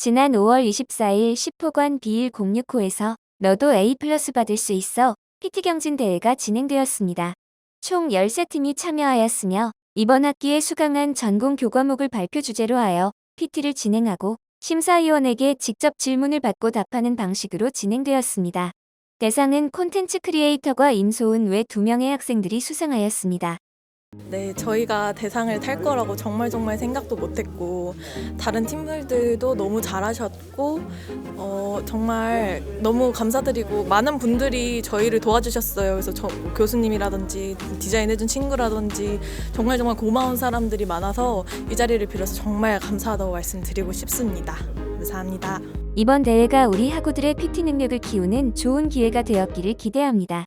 지난 5월 24일 10호관 B1065에서 너도 A 플러스 받을 수 있어 PT 경진 대회가 진행되었습니다. 총 13팀이 참여하였으며 이번 학기에 수강한 전공 교과목을 발표 주제로 하여 PT를 진행하고 심사위원에게 직접 질문을 받고 답하는 방식으로 진행되었습니다. 대상은 콘텐츠 크리에이터과 임소은 외두 명의 학생들이 수상하였습니다. 네, 저희가 대상을 탈 거라고 정말 정말 생각도 못했고 다른 팀들도 너무 잘하셨고 어, 정말 너무 감사드리고 많은 분들이 저희를 도와주셨어요. 그래서 저, 교수님이라든지 디자인해준 친구라든지 정말 정말 고마운 사람들이 많아서 이 자리를 빌어서 정말 감사하다고 말씀드리고 싶습니다. 감사합니다. 이번 대회가 우리 학우들의 PT 능력을 키우는 좋은 기회가 되었기를 기대합니다.